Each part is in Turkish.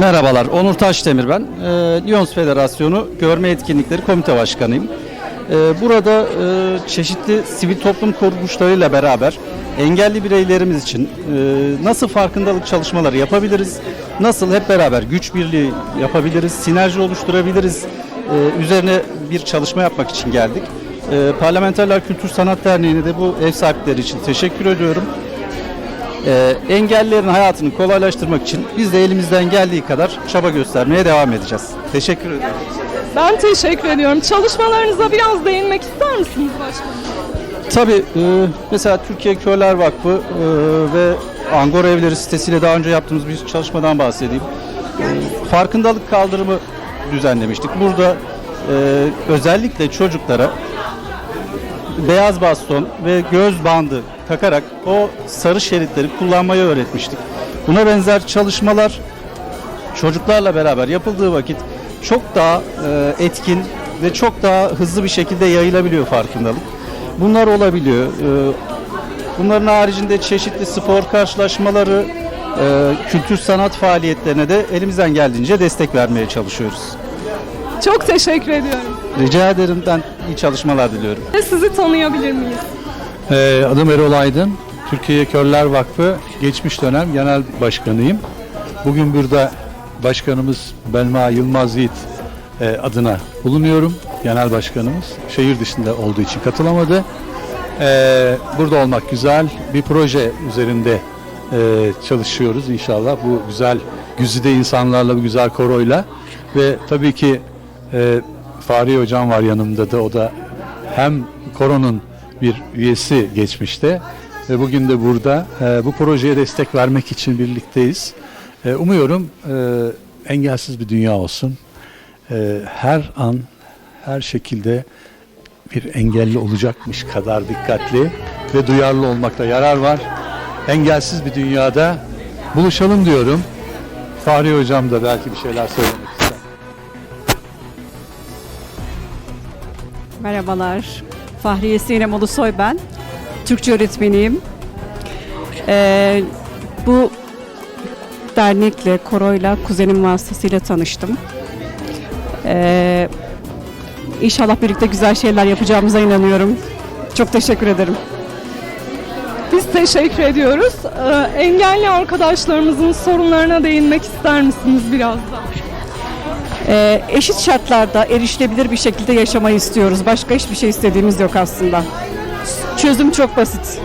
Merhabalar, Onur Taşdemir ben. Ee, Lyons Federasyonu Görme Etkinlikleri Komite Başkanıyım. Ee, burada e, çeşitli sivil toplum kuruluşlarıyla beraber engelli bireylerimiz için e, nasıl farkındalık çalışmaları yapabiliriz, nasıl hep beraber güç birliği yapabiliriz, sinerji oluşturabiliriz e, üzerine bir çalışma yapmak için geldik. E, Parlamenterler Kültür Sanat Derneği'ne de bu ev sahipleri için teşekkür ediyorum. Ee, engellilerin hayatını kolaylaştırmak için biz de elimizden geldiği kadar çaba göstermeye devam edeceğiz. Teşekkür ederim. Ben teşekkür ediyorum. Çalışmalarınıza biraz değinmek ister misiniz başkanım? Tabii e, mesela Türkiye Körler Vakfı e, ve Angora Evleri sitesiyle daha önce yaptığımız bir çalışmadan bahsedeyim. E, farkındalık kaldırımı düzenlemiştik. Burada e, özellikle çocuklara beyaz baston ve göz bandı takarak o sarı şeritleri kullanmayı öğretmiştik. Buna benzer çalışmalar çocuklarla beraber yapıldığı vakit çok daha e, etkin ve çok daha hızlı bir şekilde yayılabiliyor farkındalık. Bunlar olabiliyor. E, bunların haricinde çeşitli spor karşılaşmaları, e, kültür sanat faaliyetlerine de elimizden geldiğince destek vermeye çalışıyoruz. Çok teşekkür ediyorum. Rica ederim ben iyi çalışmalar diliyorum. Ve sizi tanıyabilir miyiz? Ee, adım Erol Aydın. Türkiye Körler Vakfı geçmiş dönem genel başkanıyım. Bugün burada başkanımız Belma Yılmaz Yiğit e, adına bulunuyorum. Genel başkanımız şehir dışında olduğu için katılamadı. Ee, burada olmak güzel. Bir proje üzerinde e, çalışıyoruz inşallah. Bu güzel güzide insanlarla, bu güzel koroyla. Ve tabii ki e, Fahri Hocam var yanımda da. O da hem koronun bir üyesi geçmişte ve bugün de burada e, bu projeye destek vermek için birlikteyiz. E, umuyorum e, engelsiz bir dünya olsun. E, her an, her şekilde bir engelli olacakmış kadar dikkatli ve duyarlı olmakta yarar var. Engelsiz bir dünyada buluşalım diyorum. Fahri Hocam da belki bir şeyler söylemek Merhabalar. Fahriye Sinem Ulusoy ben. Türkçe öğretmeniyim. Ee, bu dernekle, koroyla, kuzenim vasıtasıyla tanıştım. Ee, inşallah birlikte güzel şeyler yapacağımıza inanıyorum. Çok teşekkür ederim. Biz teşekkür ediyoruz. Ee, engelli arkadaşlarımızın sorunlarına değinmek ister misiniz biraz da? Ee, eşit şartlarda erişilebilir bir şekilde yaşamayı istiyoruz. Başka hiçbir şey istediğimiz yok aslında. Çözüm çok basit.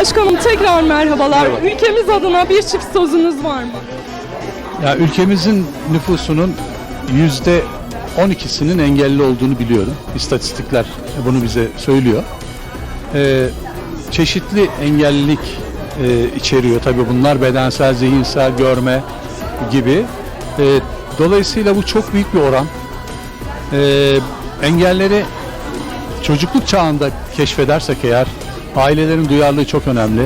Başkanım tekrar merhabalar. Ülkemiz adına bir çift sözünüz var mı? Ya ülkemizin nüfusunun yüzde 12'sinin engelli olduğunu biliyorum. İstatistikler bunu bize söylüyor. Ee, çeşitli engellilik e, içeriyor tabii bunlar bedensel, zihinsel, görme gibi. Ee, dolayısıyla bu çok büyük bir oran. Ee, engelleri çocukluk çağında keşfedersek eğer ailelerin duyarlılığı çok önemli.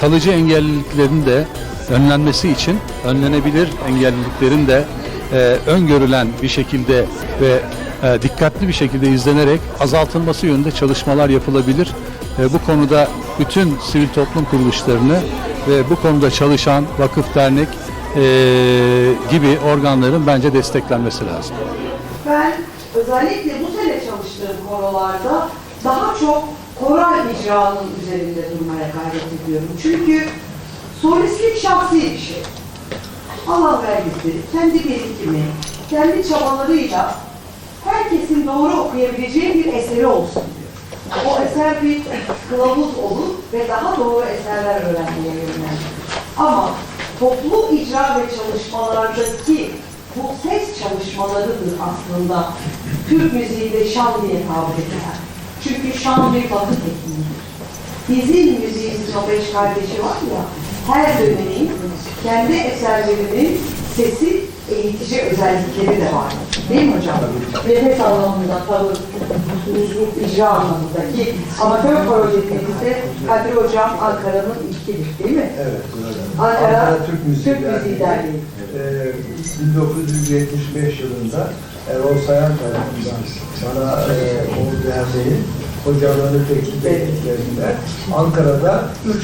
Kalıcı engelliliklerin de önlenmesi için önlenebilir engelliliklerin de e, öngörülen bir şekilde ve e, dikkatli bir şekilde izlenerek azaltılması yönünde çalışmalar yapılabilir. E, bu konuda bütün sivil toplum kuruluşlarını ve bu konuda çalışan vakıf, dernek e, gibi organların bence desteklenmesi lazım. Ben özellikle bu sene çalıştığım korolarda daha çok koral icranın üzerinde durmaya gayret ediyorum. Çünkü solistlik şahsi bir şey. Allah vergisi, kendi birikimi, kendi çabalarıyla herkesin doğru okuyabileceği bir eseri olsun diyor. O eser bir kılavuz olur ve daha doğru eserler öğrenmeye yönlendirir. Ama toplu icra ve çalışmalardaki bu ses çalışmalarıdır aslında Türk müziğinde şan diye tabir edilen. Çünkü şan bir batı tekniğidir. Bizim müziğimizin o beş kardeşi var ya, her dönemin kendi eserlerinin sesi eğitici özellikleri de var. Değil mi hocam? Nefes anlamında, tavır, üslup, icra anlamındaki amatör projelerinizde Kadir Hocam Ankara'nın ilkidir değil mi? Evet. Ankara, Ankara Türk Müziği Türk Müziği Derneği. Ee, 1975 yılında Erol Sayan tarafından bana e, o derneğin hocalığını teklif ettiklerinde Ankara'da üç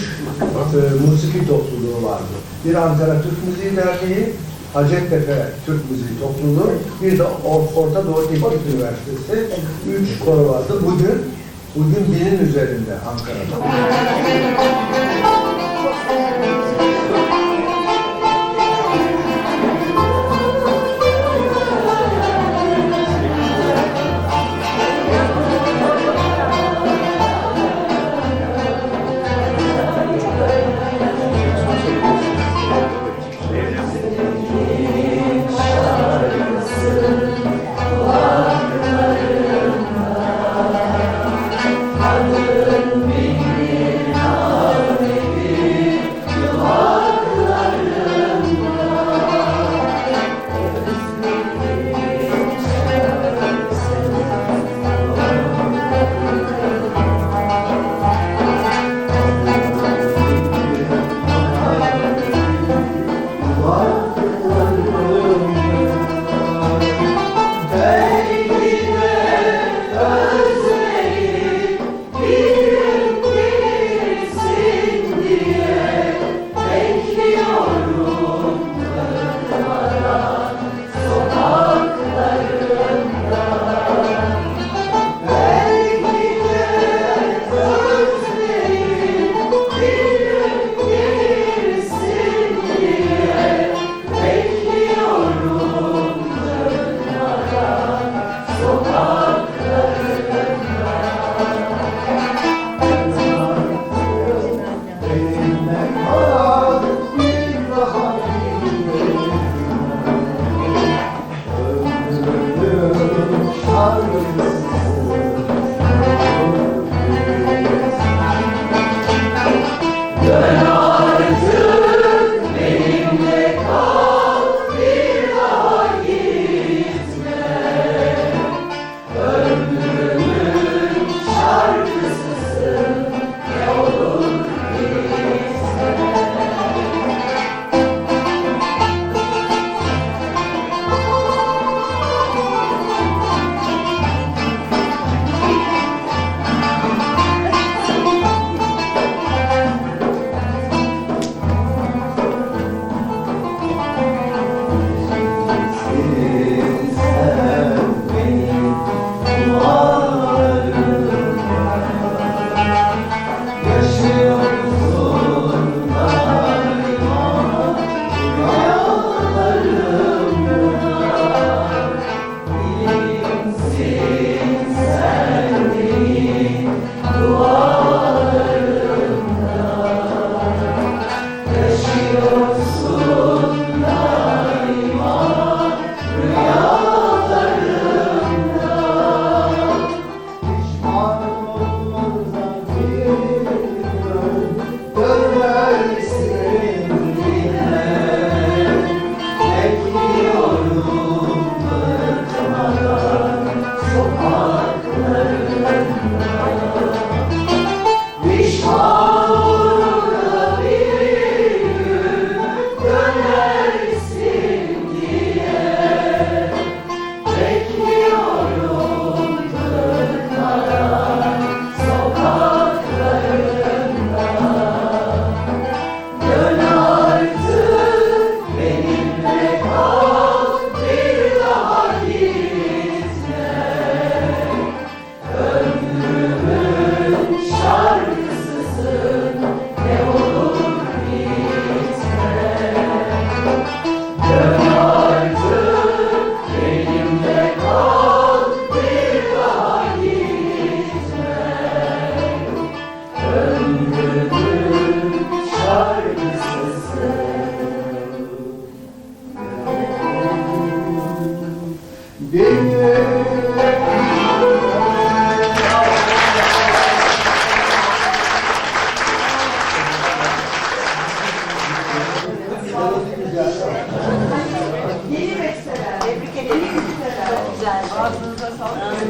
e, musiki topluluğu vardı. Bir Ankara Türk Müziği Derneği, Hacettepe Türk Müziği Topluluğu, bir de Orta Doğu Teknik Üniversitesi. Üç koro vardı. Bugün Bugün binin üzerinde Ankara'da.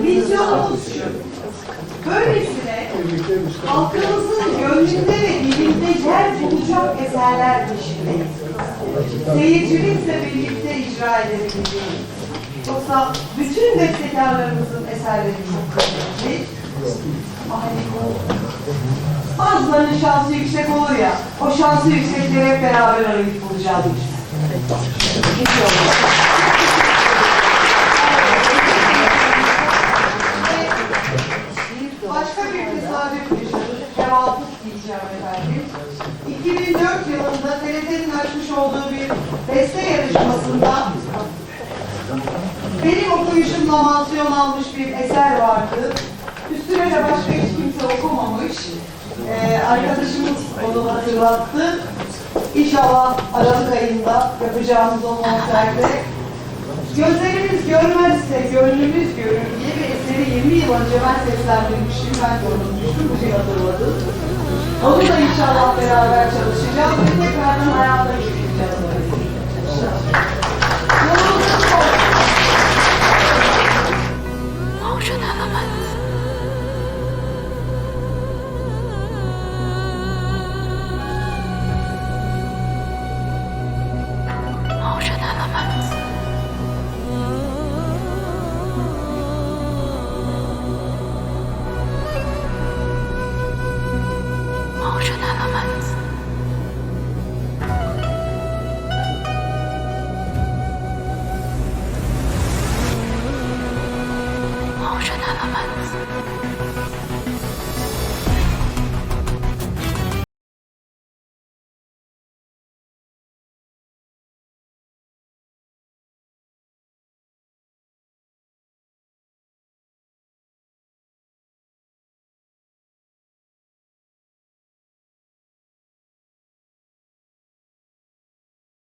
Vizyonumuz. Böylesine halkımızın gönlünde ve dilinde yer bulacak eserler düşünmeyiz. Seyircilikle birlikte icra edebileceğiz. Yoksa bütün bestekarlarımızın eserleri çok. Hani bu bazılarının şansı yüksek olur ya, o şansı yüksekleri hep beraber arayıp bulacağız. Olmaz. Başka bir tesadüf yaşadık. Cevaplık diyeceğim efendim. 2004 yılında TRT'nin açmış olduğu bir beste yarışmasında okuyuşumla mansiyon almış bir eser vardı. Üstüne de başka hiç kimse okumamış. Ee, arkadaşımız onu hatırlattı. İnşallah Aralık ayında yapacağımız o konserde Gözlerimiz görmezse gönlümüz görür diye bir eseri 20 yıl önce ben seslendirmiştim, ben de unutmuştum, bugün hatırladım. Onu da inşallah beraber çalışacağız ve tekrardan hayata geçireceğiz. İnşallah. Mama.